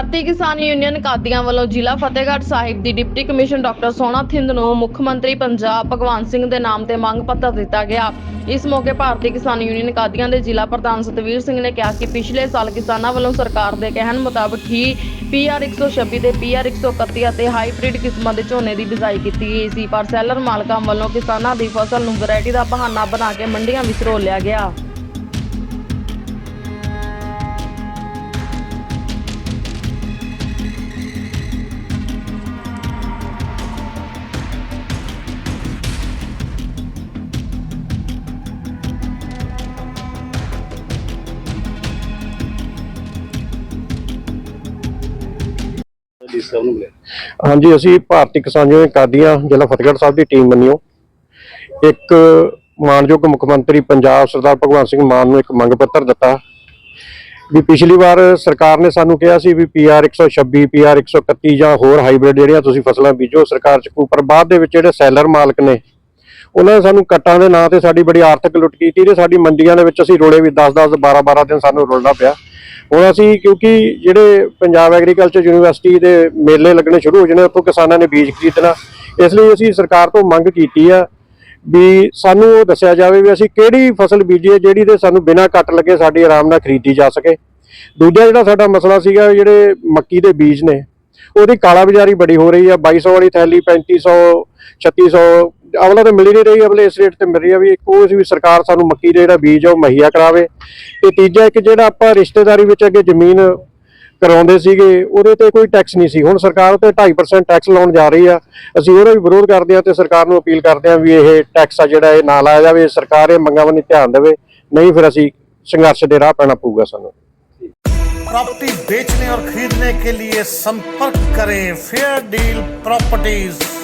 ਭਾਰਤੀ ਕਿਸਾਨ ਯੂਨੀਅਨ ਕਾਦੀਆਂ ਵੱਲੋਂ ਜ਼ਿਲ੍ਹਾ ਫਤਿਹਗੜ੍ਹ ਸਾਹਿਬ ਦੀ deputy commission doctor Sona Thind ਨੂੰ ਮੁੱਖ ਮੰਤਰੀ ਪੰਜਾਬ ਭਗਵੰਤ ਸਿੰਘ ਦੇ ਨਾਮ ਤੇ ਮੰਗ ਪੱਤਰ ਦਿੱਤਾ ਗਿਆ। ਇਸ ਮੌਕੇ ਭਾਰਤੀ ਕਿਸਾਨ ਯੂਨੀਅਨ ਕਾਦੀਆਂ ਦੇ ਜ਼ਿਲ੍ਹਾ ਪ੍ਰਧਾਨ ਸਤਵੀਰ ਸਿੰਘ ਨੇ ਕਿਹਾ ਕਿ ਪਿਛਲੇ ਸਾਲ ਕਿਸਾਨਾਂ ਵੱਲੋਂ ਸਰਕਾਰ ਦੇ ਕਹਿਣ ਮੁਤਾਬਕ ਹੀ ਪੀਆਰ 126 ਤੇ ਪੀਆਰ 131 ਅਤੇ ਹਾਈਬ੍ਰਿਡ ਕਿਸਮਾਂ ਦੇ ਝੋਨੇ ਦੀ ਬਿਜਾਈ ਕੀਤੀ ਗਈ ਸੀ, ਪਰ ਸੈਲਰ ਮਾਲਕਾਂ ਵੱਲੋਂ ਕਿਸਾਨਾਂ ਦੀ ਫਸਲ ਨੂੰ ਵੈਰਾਈਟੀ ਦਾ ਬਹਾਨਾ ਬਣਾ ਕੇ ਮੰਡੀਆਂ ਵਿੱਚ ਰੋਲਿਆ ਗਿਆ। ਜੀ ਸਭ ਨੂੰ ਮਿਲਿਆ। ਹਾਂਜੀ, ਅਸੀਂ ਭਾਰਤੀ ਕਿਸਾਨ ਯੂਨੀਅਨ ਕਾਦੀਆਂ ਜ਼ਿਲ੍ਹਾ ਫਤਿਹਗੜ੍ਹ ਸਾਹਿਬ ਦੀ ਟੀਮ ਬਣੀਓ ਇੱਕ ਮਾਨਯੋਗ ਮੁੱਖ ਮੰਤਰੀ ਪੰਜਾਬ ਸਰਦਾਰ ਭਗਵੰਤ ਸਿੰਘ ਮਾਨ ਨੂੰ ਇੱਕ ਮੰਗ ਪੱਤਰ ਦਿੱਤਾ ਵੀ ਪਿਛਲੀ ਵਾਰ ਸਰਕਾਰ ਨੇ ਸਾਨੂੰ ਕਿਹਾ ਸੀ ਵੀ ਪੀਆਰ 126 ਪੀਆਰ 131 ਜਾਂ ਹੋਰ ਹਾਈਬ੍ਰਿਡ ਜਿਹੜੀਆਂ ਤੁਸੀਂ ਫਸਲਾਂ ਬੀਜੋ ਸਰਕਾਰ ਚ ਪਰ ਬਾਅਦ ਦੇ ਵਿੱਚ ਜਿਹੜੇ ਸੈਲਰ ਮਾਲਕ ਨੇ, ਉਹਨਾਂ ਨੇ ਸਾਨੂੰ ਕੱਟਾਂ ਦੇ ਨਾਂ ਤੇ ਸਾਡੀ ਬੜੀ ਆਰਥਿਕ ਲੁੱਟ ਕੀਤੀ ਤੇ ਸਾਡੀ ਮੰਡੀਆਂ ਦੇ ਵਿੱਚ ਅਸੀਂ ਰੋਲੇ ਵੀ 10-10 12-12 ਦਿਨ ਸਾਨੂੰ ਰੋਲਣਾ ਪਿਆ। ਹੁਣ ਅਸੀਂ ਕਿਉਂਕਿ ਜਿਹੜੇ ਪੰਜਾਬ ਐਗਰੀਕਲਚਰ ਯੂਨੀਵਰਸਿਟੀ ਦੇ ਮੇਲੇ ਲੱਗਣੇ ਸ਼ੁਰੂ ਹੋ ਜਾਣੇ, ਉੱਥੋਂ ਕਿਸਾਨਾਂ ਨੇ ਬੀਜ ਖਰੀਦਣਾ। ਇਸ ਲਈ ਅਸੀਂ ਸਰਕਾਰ ਤੋਂ ਮੰਗ ਕੀਤੀ ਆ ਵੀ ਸਾਨੂੰ ਉਹ ਦੱਸਿਆ ਜਾਵੇ ਵੀ ਅਸੀਂ ਕਿਹੜੀ ਫਸਲ ਬੀਜੀਏ ਜਿਹੜੀ ਤੇ ਸਾਨੂੰ ਬਿਨਾਂ ਕੱਟ ਲੱਗੇ ਸਾਡੀ ਆਰਾਮ ਨਾਲ ਖਰੀਦੀ ਜਾ ਸਕੇ। ਦੂਜਾ ਜਿਹੜਾ ਸਾਡਾ ਮਸਲਾ ਸੀਗਾ ਜਿਹੜੇ ਮੱਕੀ ਦੇ ਬੀਜ ਨੇ, ਉਹਦੀ ਕਾਲਾ ਬਾਜ਼ਾਰੀ ਬੜੀ ਹੋ ਰਹੀ ਆ 2200 ਵਾਲੀ ਥੈਲੀ 3500 3600 ਅਵਲਾ ਤਾਂ ਮਿਲ ਹੀ ਨਹੀਂ ਰਹੀ ਅਵਲੇ ਇਸ ਰੇਟ ਤੇ ਮਿਲ ਰਹੀ ਆ ਵੀ ਕੋਈ ਵੀ ਸਰਕਾਰ ਸਾਨੂੰ ਮੱਕੀ ਦਾ ਜਿਹੜਾ ਬੀਜ ਆ ਉਹ ਮੁਹੱਈਆ ਕਰਾਵੇ ਤੇ ਤੀਜਾ ਇੱਕ ਜਿਹੜਾ ਆਪਾਂ ਰਿਸ਼ਤੇਦਾਰੀ ਵਿੱਚ ਅੱਗੇ ਜ਼ਮੀਨ ਕਰਾਉਂਦੇ ਸੀਗੇ ਉਹਦੇ ਤੇ ਕੋਈ ਟੈਕਸ ਨਹੀਂ ਸੀ ਹੁਣ ਸਰਕਾਰ ਤੇ 2.5% ਟੈਕਸ ਲਾਉਣ ਜਾ ਰਹੀ ਆ ਅਸੀਂ ਉਹਦਾ ਵੀ ਵਿਰੋਧ ਕਰਦੇ ਆ ਤੇ ਸਰਕਾਰ ਨੂੰ ਅਪੀਲ ਕਰਦੇ ਆ ਵੀ ਇਹ ਟੈਕਸ ਆ ਜਿਹੜਾ ਇਹ ਨਾ ਲਾਇਆ ਜਾਵੇ ਸਰਕਾਰ ਇਹ ਮੰਗਾਂ ਵੱਲ ਧਿਆਨ ਦੇਵੇ ਨਹੀਂ ਫਿਰ ਅਸੀਂ ਸੰਘਰਸ਼ ਦੇ ਰਾਹ ਪੈਣਾ ਪਊਗਾ ਸਾਨੂੰ प्रॉपर्टी बेचने और खरीदने के लिए संपर्क करें फेयर डील प्रॉपर्टीज